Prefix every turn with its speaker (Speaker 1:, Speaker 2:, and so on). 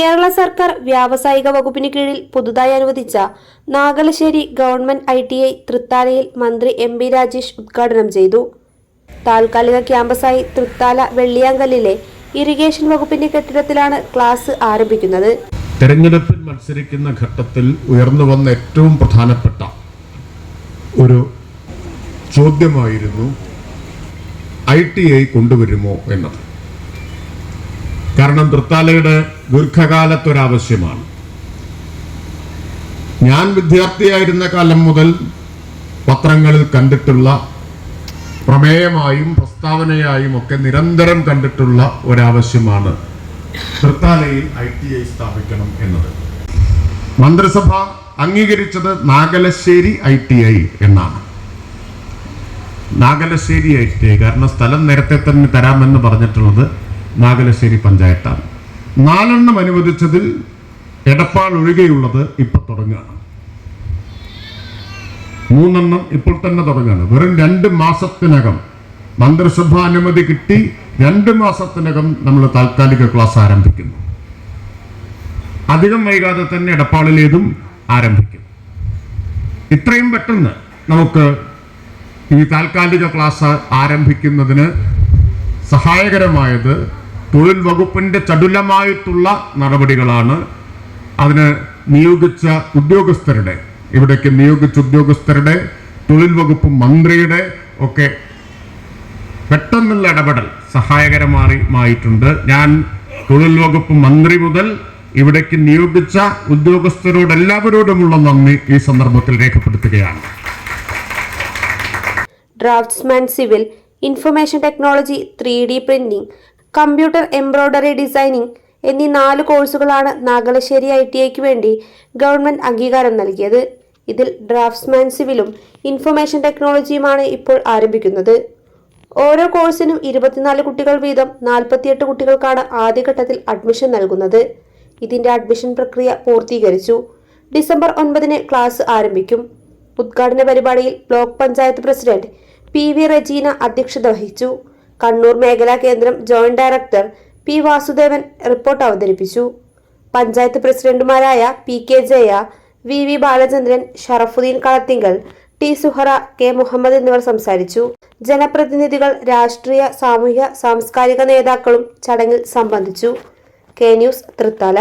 Speaker 1: കേരള സർക്കാർ വ്യാവസായിക വകുപ്പിന് കീഴിൽ പുതുതായി അനുവദിച്ച Nagalassery government I T I തൃത്താലയിൽ മന്ത്രി എം ബി രാജേഷ് ഉദ്ഘാടനം ചെയ്തു. താൽക്കാലിക ക്യാമ്പസായി തൃത്താല വെള്ളിയാങ്കല്ലിലെ ഇറിഗേഷൻ വകുപ്പിന്റെ കെട്ടിടത്തിലാണ് ക്ലാസ് ആരംഭിക്കുന്നത്.
Speaker 2: തെരഞ്ഞെടുപ്പിൽ മത്സരിക്കുന്ന ഘട്ടത്തിൽ ഉയർന്നു വന്ന ഏറ്റവും പ്രധാനപ്പെട്ട ഒരു ചോദ്യമായിരുന്നു ഐ ടി ഐ കൊണ്ടുവരുമോ എന്നത്. കാരണം തൃത്താലയുടെ ദീർഘകാലത്തൊരാവശ്യമാണ്. ഞാൻ വിദ്യാർത്ഥിയായിരുന്ന കാലം മുതൽ പത്രങ്ങളിൽ കണ്ടിട്ടുള്ള പ്രമേയമായും പ്രസ്താവനയായും ഒക്കെ നിരന്തരം കണ്ടിട്ടുള്ള ഒരാവശ്യമാണ് തൃത്താലയിൽ ഐ ടി ഐ സ്ഥാപിക്കണം എന്നത്. മന്ത്രിസഭ അംഗീകരിച്ചത് നാഗലശ്ശേരി ഐ ടി ഐ എന്നാണ്. നാഗലശ്ശേരി ഐ ടി ഐ കാരണം സ്ഥലം നേരത്തെ തന്നെ തരാമെന്ന് പറഞ്ഞിട്ടുള്ളത് നാഗലശ്ശേരി പഞ്ചായത്താണ്. നാലെണ്ണം അനുവദിച്ചതിൽ എടപ്പാൾ ഒഴികെയുള്ളത് ഇപ്പൊ തുടങ്ങുകയാണ്. മൂന്നെണ്ണം ഇപ്പോൾ തന്നെ തുടങ്ങുകയാണ്. വെറും രണ്ട് മാസത്തിനകം മന്ത്രിസഭ അനുമതി കിട്ടി രണ്ട് മാസത്തിനകം നമ്മൾ താൽക്കാലിക ക്ലാസ് ആരംഭിക്കുന്നു. അധികം വൈകാതെ തന്നെ എടപ്പാളിലേതും ആരംഭിക്കും. ഇത്രയും പെട്ടെന്ന് നമുക്ക് ഈ താൽക്കാലിക ക്ലാസ് ആരംഭിക്കുന്നതിന് സഹായകരമായത് തൊഴിൽ വകുപ്പിന്റെ ചടുലമായിട്ടുള്ള നടപടികളാണ് അതിന് നിയോഗിച്ച ഉദ്യോഗസ്ഥരുടെ ഇവിടേക്ക് നിയോഗിച്ച ഉദ്യോഗസ്ഥരുടെ തൊഴിൽ വകുപ്പ് മന്ത്രിയുടെ ഒക്കെ പെട്ടെന്നുള്ള ഇടപെടൽ സഹായകരമായി മായിട്ടുണ്ട് ഞാൻ തൊഴിൽ വകുപ്പ് മന്ത്രി മുതൽ ഇവിടേക്ക് നിയോഗിച്ച ഉദ്യോഗസ്ഥരോട് എല്ലാവരോടുമുള്ള നന്ദി ഈ സന്ദർഭത്തിൽ രേഖപ്പെടുത്തുകയാണ്.
Speaker 1: Draftsman civil information technology three D printing computer embroidery designing എന്നീ നാല് കോഴ്സുകളാണ് നാഗലശ്ശേരി ഐ ടി ഐക്ക് വേണ്ടി ഗവൺമെന്റ് അംഗീകാരം നൽകിയത്. ഇതിൽ ഡ്രാഫ്റ്റ്സ്മാൻ സിവിലും ഇൻഫർമേഷൻ ടെക്നോളജിയുമാണ് ഇപ്പോൾ ആരംഭിക്കുന്നത്. ഓരോ കോഴ്സിനും ഇരുപത്തിനാല് കുട്ടികൾ വീതം നാൽപ്പത്തിയെട്ട് കുട്ടികൾക്കാണ് ആദ്യഘട്ടത്തിൽ അഡ്മിഷൻ നൽകുന്നത്. ഇതിന്റെ അഡ്മിഷൻ പ്രക്രിയ പൂർത്തീകരിച്ചു. ഡിസംബർ ഒൻപതിന് ക്ലാസ് ആരംഭിക്കും. ഉദ്ഘാടന പരിപാടിയിൽ block panchayat president P V Rajeena അധ്യക്ഷത വഹിച്ചു. കണ്ണൂർ മേഖലാ കേന്ദ്രം joint director P Vasudevan report അവതരിപ്പിച്ചു. പഞ്ചായത്ത് പ്രസിഡന്റുമാരായ P K Jaya V V Balachandran Sharafudheen Kalathingal T Suhara K Muhammad എന്നിവർ സംസാരിച്ചു. ജനപ്രതിനിധികൾ രാഷ്ട്രീയ സാമൂഹ്യ സാംസ്കാരിക നേതാക്കളും ചടങ്ങിൽ സംബന്ധിച്ചു. K news Thrithala.